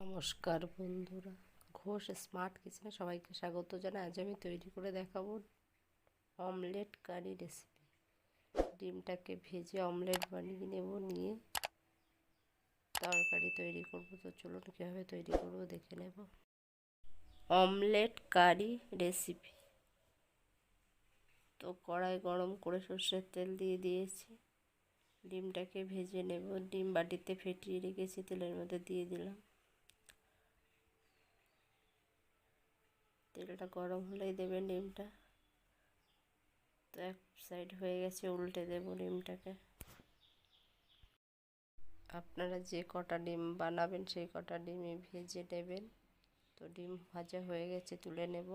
নমস্কার বন্ধুরা, ঘোষ স্মার্ট কিচেনে সবাইকে স্বাগত জানাই। আজ আমি তৈরি করে দেখাবো অমলেট কারি রেসিপি। ডিমটাকে ভেজে অমলেট বানিয়ে নেব, নিয়ে তরকারি তৈরি করব। তো চলুন কীভাবে তৈরি করব দেখে নেব। Omelette curry recipe. তো কড়াই গরম করে সর্ষের তেল দিয়ে দিয়েছি। ডিমটাকে ভেজে নেব। ডিম বাটিতে ফেটিয়ে রেখেছি, তেলের মধ্যে দিয়ে দিলাম। তেলটা গরম হলেই দেবেন ডিমটা তো এক সাইড হয়ে গেছে, উল্টে দেবো ডিমটাকে আপনারা যে কটা ডিম বানাবেন, সেই কটা ডিমই ভেজে নেবেন। তো ডিম ভাজা হয়ে গেছে, তুলে নেব।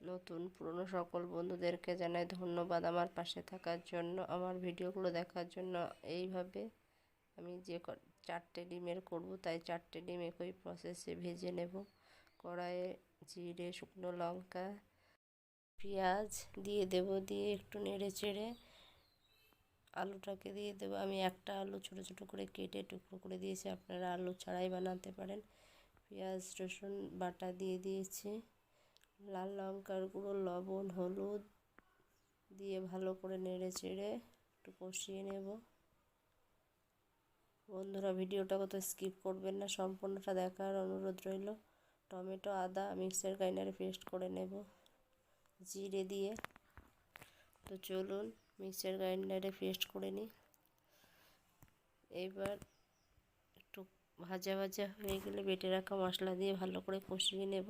নতুন, পুরনো সকল বন্ধুদেরকে জানাই ধন্যবাদ আমার পাশে থাকার জন্য, আমার ভিডিওগুলো দেখার জন্য। এইভাবে আমি যে চারটে ডিমের করব, তাই চারটে ডিম একই প্রসেসে ভেজে নেব। কড়াইয়ে জিরে, শুকনো লঙ্কা, পেঁয়াজ দিয়ে দেব, দিয়ে একটু নেড়ে চেড়ে আলুটাকে দিয়ে দেবো। আমি একটা আলু ছোটো ছোটো করে কেটে টুকরো করে দিয়েছি। আপনারা আলু ছাড়াই বানাতে পারেন। পেঁয়াজ, রসুন, বাটা দিয়ে দিয়েছি। লাল লঙ্কার গুঁড়ো, লবণ, হলুদ দিয়ে ভালো করে নেড়ে চেড়ে একটু কষিয়ে নেব। বন্ধুরা, ভিডিওটা কত স্কিপ করবেন না। সম্পূর্ণটা দেখার অনুরোধ রইল। টমেটো, আদা, মিক্সার গ্রাইন্ডারে পেস্ট করে নেব। জিরে দিয়ে। তো চলুন, মিক্সার গ্রাইন্ডারে পেস্ট করে নিই। এবার একটু ভাজা ভাজা হয়ে গেলে বেটে রাখা মশলা দিয়ে ভালো করে কষিয়ে নেব।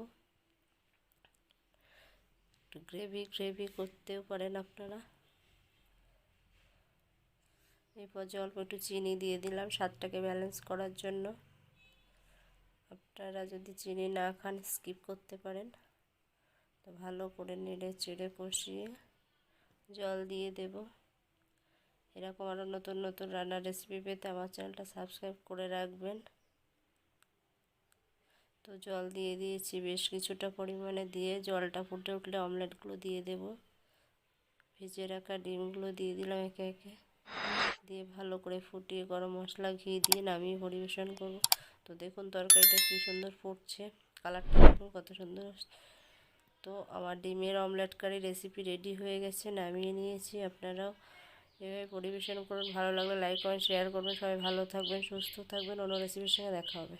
একটু গ্রেভি গ্রেভি করতেও পারেন আপনারা। এরপর অল্প একটু চিনি দিয়ে দিলাম স্বাদটাকে ব্যালেন্স করার জন্য। আপনারা যদি চিনি না খান স্কিপ করতে পারেন। তো ভালো করে নেড়ে চেড়ে কষিয়ে জল দিয়ে দেব। এরকম আরও নতুন নতুন রান্নার রেসিপি পেতে আমার চ্যানেলটা সাবস্ক্রাইব করে রাখবেন। তো জল দিয়ে দিয়েছি, বেশ কিছুটা পরিমাণে দিয়ে জলটা ফুটে উঠলে অমলেটগুলো দিয়ে দেব। ভেজে রাখা ডিমগুলো দিয়ে দিলাম একে একে। দিয়ে ভালো করে ফুটিয়ে গরম মশলা, ঘি দিয়ে নামিয়ে পরিবেশন করব। তো দেখুন তরকারিটা কি সুন্দর ফুটছে, কালারটা দেখুন কত সুন্দর তো আমার ডিমের অমলেট কারি রেসিপি রেডি হয়ে গেছে, নামিয়ে নিয়েছি আপনারাও। এভাবে পরিবেশন করুন, ভালো লাগলে লাইক করেন শেয়ার করবেন। সবাই ভালো থাকবেন, সুস্থ থাকবেন। অন্য রেসিপির সঙ্গে দেখা হবে।